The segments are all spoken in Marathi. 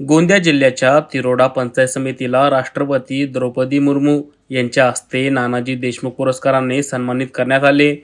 गोंदिया जिल्ह्याच्या तिरोडा पंचायत समितीला राष्ट्रपती द्रौपदी मुर्मू यांच्या हस्ते नानाजी देशमुख पुरस्काराने सन्मानित करण्यात आले.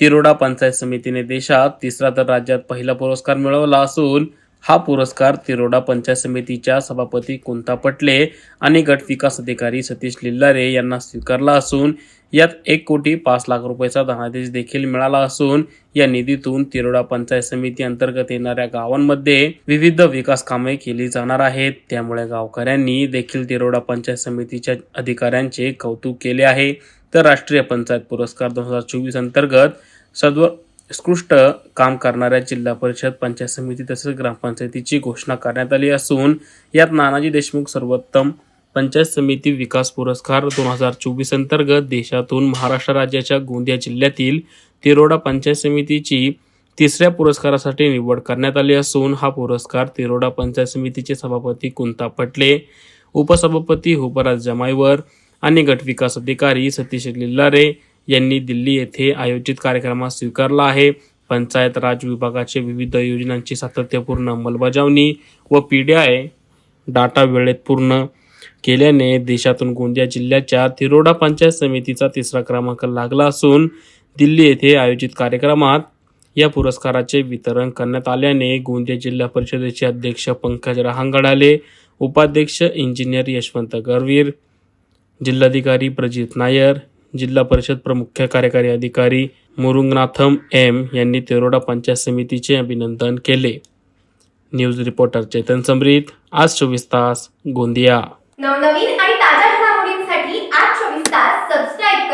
तिरोडा पंचायत समितीने देशात तिसरा तर राज्यात पहिला पुरस्कार मिळवला असून हा पुरस्कार तिरोडा पंचायत समितीच्या सभापती कुंता पटले आणि गट विकास अधिकारी सतीश लिल्लारे यांना स्वीकारला असून यात एक कोटी पाच लाख रुपयाचा धनादेश देखील मिळाला असून या निधीतून तिरोडा पंचायत समिती अंतर्गत येणाऱ्या गावांमध्ये विविध विकास कामे केली जाणार आहेत. त्यामुळे गावकऱ्यांनी देखील तिरोडा पंचायत समितीच्या अधिकाऱ्यांचे कौतुक केले आहे. तर राष्ट्रीय पंचायत पुरस्कार दोन हजार चोवीस अंतर्गत सर्व उत्कृष्ट काम करणाऱ्या जिल्हा परिषद पंचायत समिती तसेच ग्रामपंचायतीची घोषणा करण्यात आली असून यात नानाजी देशमुख सर्वोत्तम पंचायत समिती विकास पुरस्कार दोन हजार चोवीस अंतर्गत देशातून महाराष्ट्र राज्याच्या गोंदिया जिल्ह्यातील तिरोडा पंचायत समितीची तिसऱ्या पुरस्कारासाठी निवड करण्यात आली असून हा पुरस्कार तिरोडा पंचायत समितीचे सभापती कुंता पटले उपसभापती हुपराज जमाईवर आणि गट विकास अधिकारी सतीश लिल्लारे यांनी दिल्ली येथे आयोजित कार्यक्रमात स्वीकारला आहे. पंचायत राज विभागाचे विविध योजनांची सातत्यपूर्ण अंमलबजावणी व पीडीआय डाटा वेळेत पूर्ण केल्याने देशातून गोंदिया जिल्ह्याच्या तिरोडा पंचायत समितीचा तिसरा क्रमांक लागला असून दिल्ली येथे आयोजित कार्यक्रमात या पुरस्काराचे वितरण करण्यात आल्याने गोंदिया जिल्हा परिषदेचे अध्यक्ष पंकज रहांगडाले उपाध्यक्ष इंजिनियर यशवंत गरवीर जिल्हाधिकारी प्रजित नायर जिल्हा परिषद प्रमुख कार्यकारी अधिकारी मुरुंगनाथम एम यांनी तेरोडा पंचायत समितीचे अभिनंदन केले. न्यूज रिपोर्टर चेतन समरीत आज चोवीस तास गोंदिया. नवनवीन आणि ताज्या घडामोडींसाठी आज चोवीस तास सबस्क्राईब